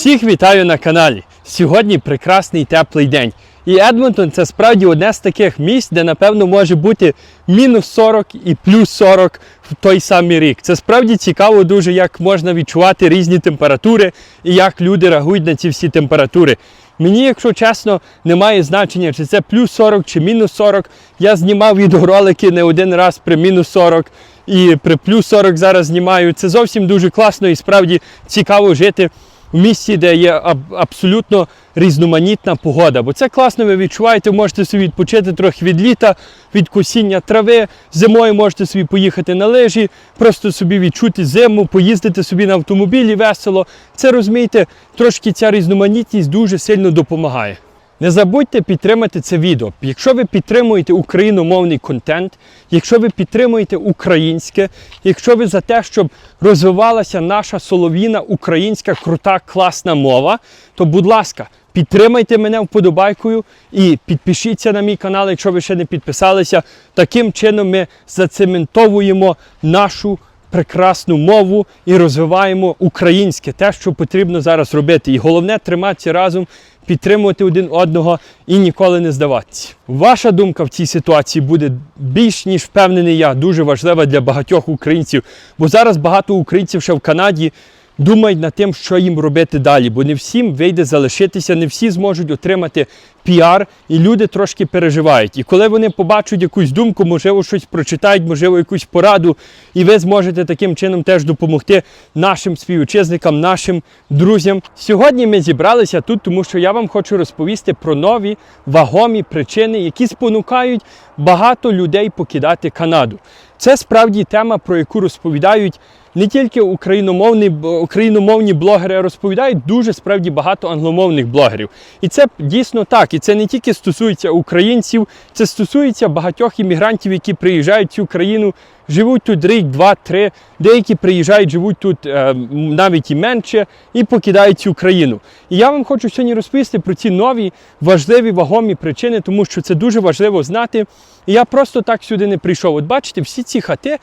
Всіх вітаю на каналі. Сьогодні прекрасний теплий день. І Едмонтон це справді одне з таких місць, де напевно може бути мінус 40 і плюс 40 в той самий рік. Це справді цікаво дуже, як можна відчувати різні температури і як люди реагують на ці всі температури. Мені, якщо чесно, немає значення, чи це плюс 40 чи мінус 40. Я знімав відеоролики не один раз при мінус 40 і при плюс 40 зараз знімаю. Це зовсім дуже класно і справді цікаво жити в місці, де є аб- абсолютно різноманітна погода. Бо це класно, ви відчуваєте, можете собі відпочити трохи від літа, від косіння трави. Зимою можете собі поїхати на лижі, просто собі відчути зиму, поїздити собі на автомобілі весело. Це розумієте, трошки ця різноманітність дуже сильно допомагає. Не забудьте підтримати це відео. Якщо ви підтримуєте україномовний контент, якщо ви підтримуєте українське, якщо ви за те, щоб розвивалася наша солов'їна українська крута класна мова, то будь ласка, підтримайте мене вподобайкою і підпишіться на мій канал, якщо ви ще не підписалися. Таким чином ми зацементовуємо нашу прекрасну мову і розвиваємо українське, те, що потрібно зараз робити. І головне триматися разом, підтримувати один одного і ніколи не здаватися. Ваша думка в цій ситуації буде більш ніж впевнений я, дуже важлива для багатьох українців, бо зараз багато українців ще в Канаді. Думають над тим, що їм робити далі, бо не всім вийде залишитися, не всі зможуть отримати піар, і люди трошки переживають. І коли вони побачать якусь думку, можливо, щось прочитають, можливо, якусь пораду, і ви зможете таким чином теж допомогти нашим співвітчизникам, нашим друзям. Сьогодні ми зібралися тут, тому що я вам хочу розповісти про нові вагомі причини, які спонукають багато людей покидати Канаду. Це справді тема, про яку розповідають не тільки україномовні, україномовні блогери, розповідають дуже справді багато англомовних блогерів. І це дійсно так. І це не тільки стосується українців, це стосується багатьох іммігрантів, які приїжджають в цю країну, живуть тут рік, два, три. Деякі приїжджають, живуть тут е, навіть і менше, і покидають цю країну. І я вам хочу сьогодні розповісти про ці нові важливі вагомі причини, тому що це дуже важливо знати. І я просто так сюди не прийшов. От бачите, всі ці хати,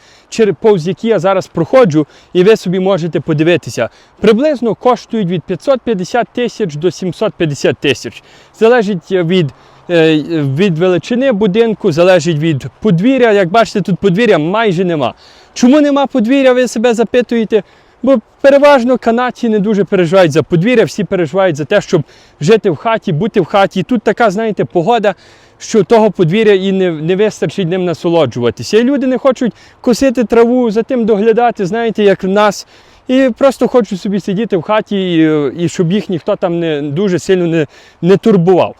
повз які я зараз проходжу, і ви собі можете подивитися, приблизно коштують від 550 тисяч до 750 тисяч. Залежить від, е, від величини будинку, залежить від подвір'я. Як бачите, тут подвір'я майже нема. Чому нема подвір'я, ви себе запитуєте? Бо переважно канадці не дуже переживають за подвір'я, всі переживають за те, щоб жити в хаті, бути в хаті. Тут така, знаєте, погода, що того подвір'я і не, не вистачить ним насолоджуватися. І люди не хочуть косити траву, за тим доглядати, знаєте, як в нас. І просто хочуть собі сидіти в хаті, і, і щоб їх ніхто там не дуже сильно не, не турбував.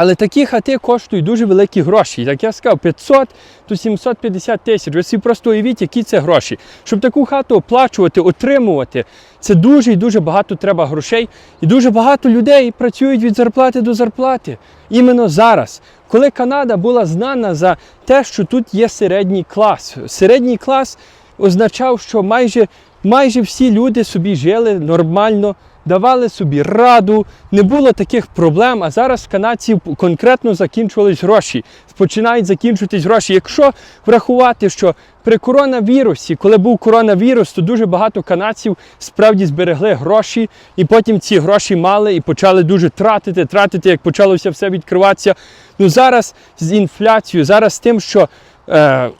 Але такі хати коштують дуже великі гроші. Як я сказав, 500 то 750 тисяч. Ви собі просто уявіть, які це гроші. Щоб таку хату оплачувати, отримувати, це дуже і дуже багато треба грошей. І дуже багато людей працюють від зарплати до зарплати. Іменно зараз. Коли Канада була знана за те, що тут є середній клас. Середній клас означав, що майже, майже всі люди собі жили нормально, давали собі раду, не було таких проблем. А зараз канадців конкретно закінчувались гроші. Починають закінчуватись гроші. Якщо врахувати, що при коронавірусі, коли був коронавірус, то дуже багато канадців справді зберегли гроші, і потім ці гроші мали і почали дуже тратити, тратити, як почалося все відкриватися. Ну зараз з інфляцією, зараз з тим, що е,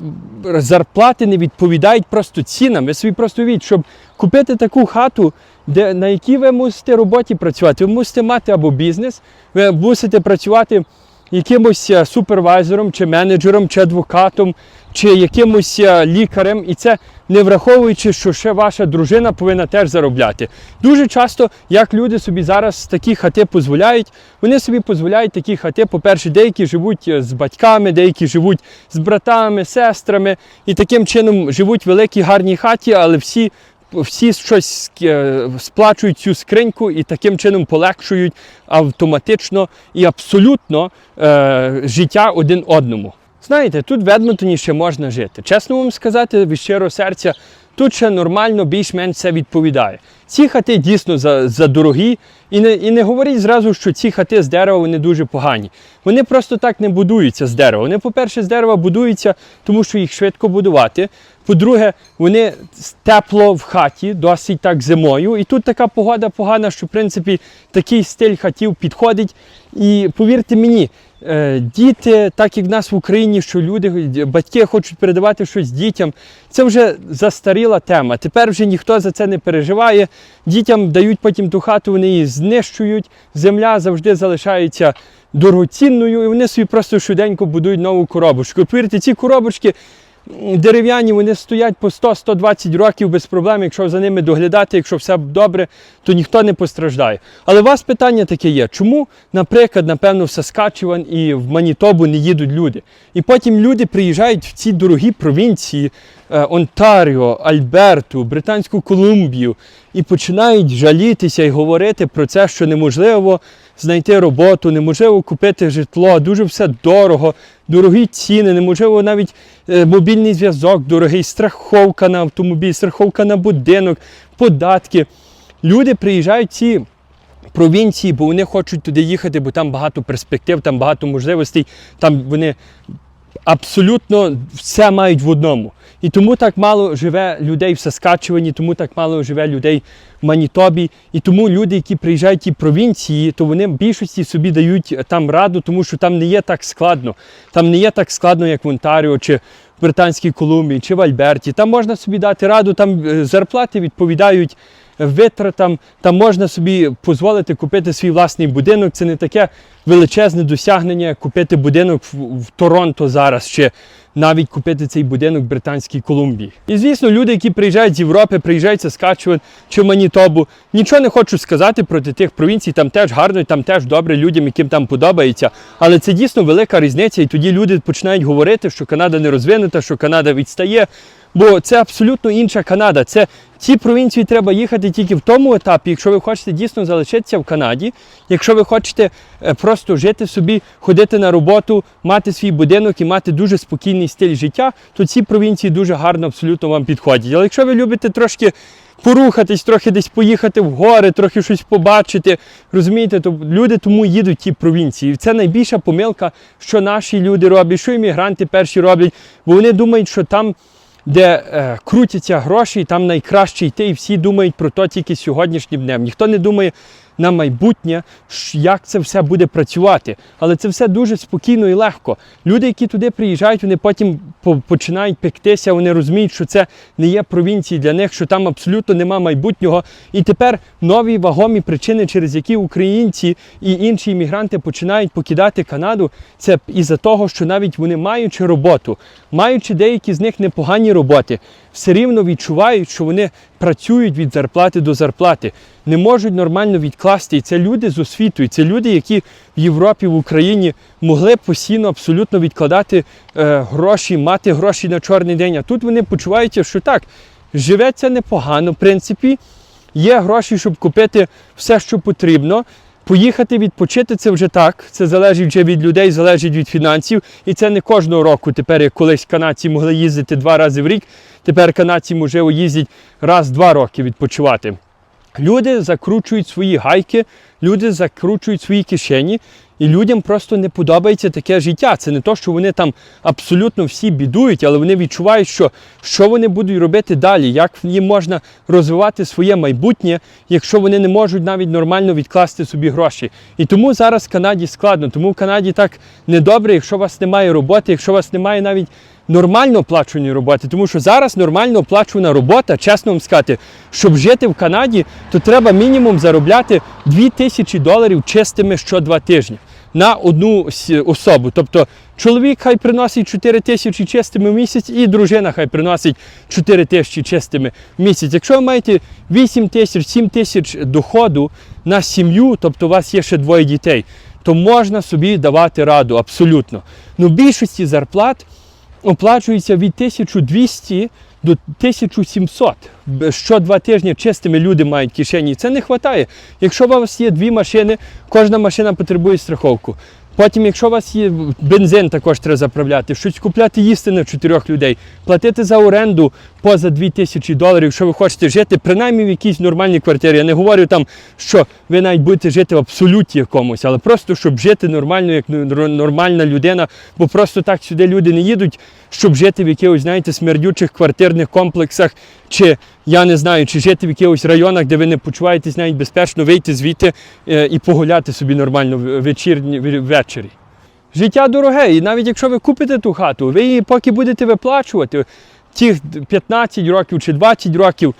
зарплати не відповідають просто цінам. Ви собі просто уявіть, щоб купити таку хату, де, на якій ви мусите роботі працювати. Ви мусите мати або бізнес, ви мусите працювати якимось е, супервайзером, чи менеджером, чи адвокатом, чи якимось е, лікарем. І це не враховуючи, що ще ваша дружина повинна теж заробляти. Дуже часто, як люди собі зараз такі хати дозволяють, вони собі дозволяють такі хати. По-перше, деякі живуть е, з батьками, деякі живуть з братами, сестрами, і таким чином живуть в великій гарній хаті, але всі. Всі щось е, сплачують цю скриньку і таким чином полегшують автоматично і абсолютно е, життя один одному. Знаєте, тут в Едмонтоні ще можна жити. Чесно вам сказати, від щиро серця, тут ще нормально, більш-менш все відповідає. Ці хати дійсно за, за дорогі, і не, і не говоріть зразу, що ці хати з дерева вони дуже погані. Вони просто так не будуються з дерева. Вони, по-перше, з дерева будуються, тому що їх швидко будувати. По-друге, вони тепло в хаті, досить так зимою. І тут така погода погана, що в принципі такий стиль хатів підходить. І повірте мені, діти, так як в нас в Україні, що люди, батьки хочуть передавати щось дітям, це вже застаріла тема. Тепер вже ніхто за це не переживає. Дітям дають потім ту хату, вони її знищують. Земля завжди залишається дорогоцінною, і вони собі просто щоденько будують нову коробочку. Повірте, ці коробочки дерев'яні, вони стоять по 100-120 років без проблем. Якщо за ними доглядати, якщо все добре, то ніхто не постраждає. Але у вас питання таке є: чому, наприклад, напевно, в Саскачеван і в Манітобу не їдуть люди? І потім люди приїжджають в ці дорогі провінції е, Онтаріо, Альберту, Британську Колумбію і починають жалітися і говорити про це, що неможливо знайти роботу, неможливо купити житло, дуже все дорого, дорогі ціни, неможливо навіть е, мобільний зв'язок дорогий, страховка на автомобіль, страховка на будинок, податки. Люди приїжджають ці провінції, бо вони хочуть туди їхати, бо там багато перспектив, там багато можливостей, там вони абсолютно все мають в одному. І тому так мало живе людей в Саскачувані, тому так мало живе людей в Манітобі. І тому люди, які приїжджають ті провінції, то вони в більшості собі дають там раду, тому що там не є так складно. Там не є так складно, як в Онтаріо чи в Британській Колумбії, чи в Альберті. Там можна собі дати раду, там е, зарплати відповідають витратам, там можна собі дозволити купити свій власний будинок. Це не таке величезне досягнення, купити будинок в, в Торонто зараз, чи навіть купити цей будинок в Британській Колумбії. І звісно, люди, які приїжджають з Європи, приїжджають з Саскачеван чи Манітобу, нічого не хочу сказати проти тих провінцій, там теж гарно, і там теж добре людям, яким там подобається. Але це дійсно велика різниця, і тоді люди починають говорити, що Канада не розвинута, що Канада відстає. Бо це абсолютно інша Канада. Це ці провінції треба їхати тільки в тому етапі, якщо ви хочете дійсно залишитися в Канаді, якщо ви хочете е, просто жити собі, ходити на роботу, мати свій будинок і мати дуже спокійний стиль життя, то ці провінції дуже гарно абсолютно вам підходять. Але якщо ви любите трошки порухатись, трохи десь поїхати в гори, трохи щось побачити, розумієте, то люди тому їдуть ті провінції. Це найбільша помилка, що наші люди роблять, що іммігранти перші роблять, бо вони думають, що там де е, крутяться гроші, і там найкраще йти, і всі думають про то тільки сьогоднішнім днем. Ніхто не думає на майбутнє, як це все буде працювати. Але це все дуже спокійно і легко. Люди, які туди приїжджають, вони потім починають пектися, вони розуміють, що це не є провінції для них, що там абсолютно нема майбутнього. І тепер нові вагомі причини, через які українці і інші іммігранти починають покидати Канаду, це із-за того, що навіть вони маючи роботу, маючи деякі з них непогані роботи, все рівно відчувають, що вони працюють від зарплати до зарплати, не можуть нормально відкласти. І це люди з освітою, це люди, які в Європі, в Україні могли постійно абсолютно відкладати е, гроші, мати гроші на чорний день. А тут вони почуваються, що так, живеться непогано, в принципі. Є гроші, щоб купити все, що потрібно. Поїхати відпочити це вже так. Це залежить вже від людей, залежить від фінансів. І це не кожного року. Тепер, як колись канадці могли їздити два рази в рік, тепер канадці, можливо, їздять раз-два роки відпочивати. Люди закручують свої гайки, люди закручують свої кишені, і людям просто не подобається таке життя. Це не то, що вони там абсолютно всі бідують, але вони відчувають, що, що вони будуть робити далі, як їм можна розвивати своє майбутнє, якщо вони не можуть навіть нормально відкласти собі гроші. І тому зараз в Канаді складно, тому в Канаді так недобре, якщо у вас немає роботи, якщо у вас немає навіть нормально оплачуваної роботи, тому що зараз нормально оплачувана робота, чесно вам сказати, щоб жити в Канаді, то треба мінімум заробляти 2000 доларів чистими що два тижні на одну особу. Тобто чоловік хай приносить 4 тисячі чистими в місяць, і дружина хай приносить 4 тисячі чистими в місяць. Якщо ви маєте 8 тисяч, 7 тисяч доходу на сім'ю, тобто у вас є ще двоє дітей, то можна собі давати раду абсолютно. Ну, більшості зарплат оплачується від 1200 до 1700. Б- Що два тижні чистими люди мають кишені. Це не вистачає. Якщо у вас є дві машини, кожна машина потребує страховку. Потім, якщо у вас є бензин, також треба заправляти, щось купляти їсти на чотирьох людей, платити за оренду поза 2000 доларів, якщо ви хочете жити, принаймні в якійсь нормальній квартирі. Я не говорю там, що ви навіть будете жити в абсолюті якомусь, але просто щоб жити нормально, як нор- нормальна людина, бо просто так сюди люди не їдуть, щоб жити в якихось, знаєте, смердючих квартирних комплексах, чи я не знаю, чи жити в якихось районах, де ви не почуваєтесь навіть безпечно вийти звідти е, і погуляти собі нормально в- вечірні, ввечері. Життя дороге, і навіть якщо ви купите ту хату, ви її поки будете виплачувати, тих 15 років чи 20 років,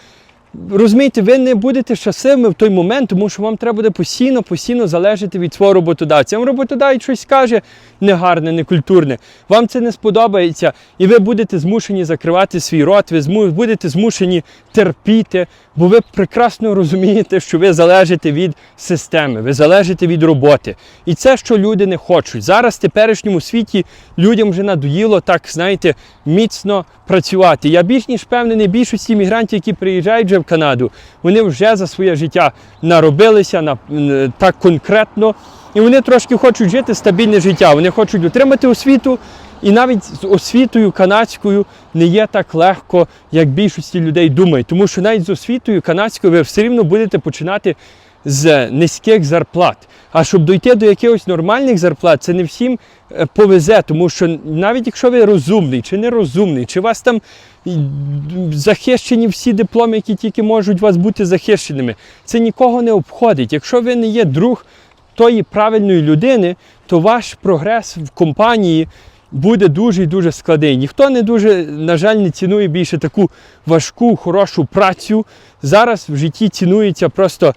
розумієте, ви не будете щасливими в той момент, тому що вам треба буде постійно, постійно залежати від свого роботодавця. Вам роботодавець щось скаже негарне, некультурне, вам це не сподобається, і ви будете змушені закривати свій рот, ви будете змушені терпіти, бо ви прекрасно розумієте, що ви залежите від системи, ви залежите від роботи. І це, що люди не хочуть. Зараз в теперішньому світі людям вже надоїло так, знаєте, міцно працювати. Я більш ніж впевнений, більшості мігрантів, які приїжджають вже в Канаду, вони вже за своє життя наробилися на, так конкретно. І вони трошки хочуть жити стабільне життя. Вони хочуть отримати освіту, і навіть з освітою канадською не є так легко, як більшості людей думають. Тому що навіть з освітою канадською ви все рівно будете починати з низьких зарплат. А щоб дойти до якихось нормальних зарплат, це не всім е, повезе, тому що навіть якщо ви розумний чи нерозумний, чи у вас там захищені всі дипломи, які тільки можуть у вас бути захищеними, це нікого не обходить. Якщо ви не є друг тої правильної людини, то ваш прогрес в компанії буде дуже і дуже складний. Ніхто не дуже, на жаль, не цінує більше таку важку, хорошу працю. Зараз в житті цінується просто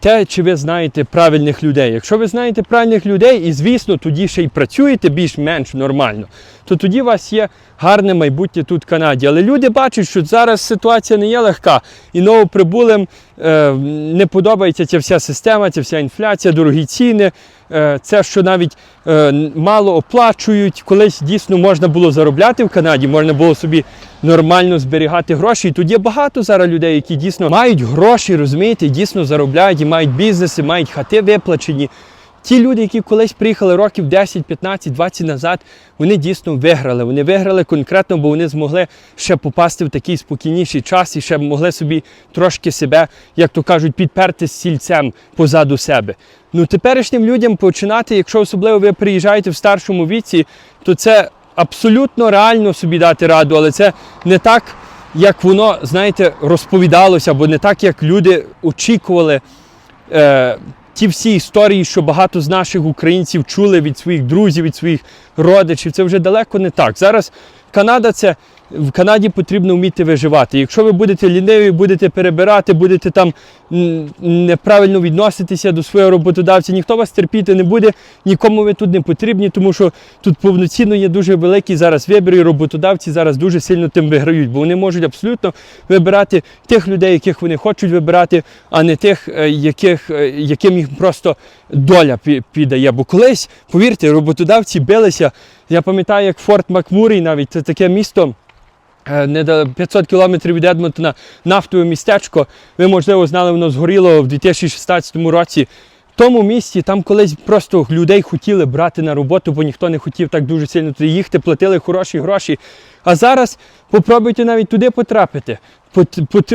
те, чи ви знаєте правильних людей. Якщо ви знаєте правильних людей, і звісно, тоді ще й працюєте більш-менш нормально, то тоді у вас є гарне майбутнє тут в Канаді. Але люди бачать, що зараз ситуація не є легка, і новоприбулим не подобається ця вся система, ця вся інфляція, дорогі ціни. Е, це, що навіть е, мало оплачують. Колись дійсно можна було заробляти в Канаді, можна було собі нормально зберігати гроші. І тут є багато зараз людей, які дійсно мають гроші, розумієте, дійсно заробляють, і мають бізнеси, мають хати виплачені. Ті люди, які колись приїхали років 10, 15, 20 назад, вони дійсно виграли. Вони виграли конкретно, бо вони змогли ще попасти в такий спокійніший час і ще могли собі трошки себе, як то кажуть, підперти з сільцем позаду себе. Ну, теперішнім людям починати, якщо особливо ви приїжджаєте в старшому віці, то це абсолютно реально собі дати раду, але це не так, як воно, знаєте, розповідалося, або не так, як люди очікували. Ті всі історії, що багато з наших українців чули від своїх друзів, від своїх родичів, це вже далеко не так. Зараз Канада це в Канаді потрібно вміти виживати. Якщо ви будете ліниві, будете перебирати, будете там неправильно відноситися до свого роботодавця, ніхто вас терпіти не буде, нікому ви тут не потрібні, тому що тут повноцінно є дуже великий зараз вибір, і роботодавці зараз дуже сильно тим виграють, бо вони можуть абсолютно вибирати тих людей, яких вони хочуть вибирати, а не тих, е, яких, е, яким їх просто доля пі- піддає. Бо колись, повірте, роботодавці билися. Я пам'ятаю, як Форт Макмурій навіть це таке місто. Е, 500 кілометрів від Едмонтона нафтове містечко. Ви, можливо, знали, воно згоріло в 2016 році. В тому місті там колись просто людей хотіли брати на роботу, бо ніхто не хотів так дуже сильно туди їхати, платили хороші гроші. А зараз попробуйте навіть туди потрапити.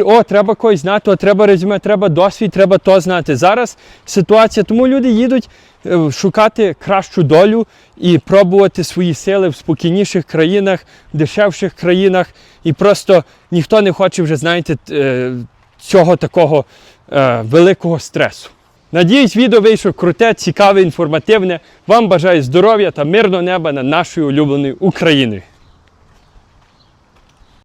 О, треба когось знати, о, треба резюме, треба досвід, треба то знати. Зараз ситуація, тому люди їдуть е, шукати кращу долю і пробувати свої сили в спокійніших країнах, дешевших країнах. І просто ніхто не хоче вже, знаєте, е, цього такого е, великого стресу. Надіюсь, відео вийшло круте, цікаве, інформативне. Вам бажаю здоров'я та мирного неба над нашою улюбленою Україною.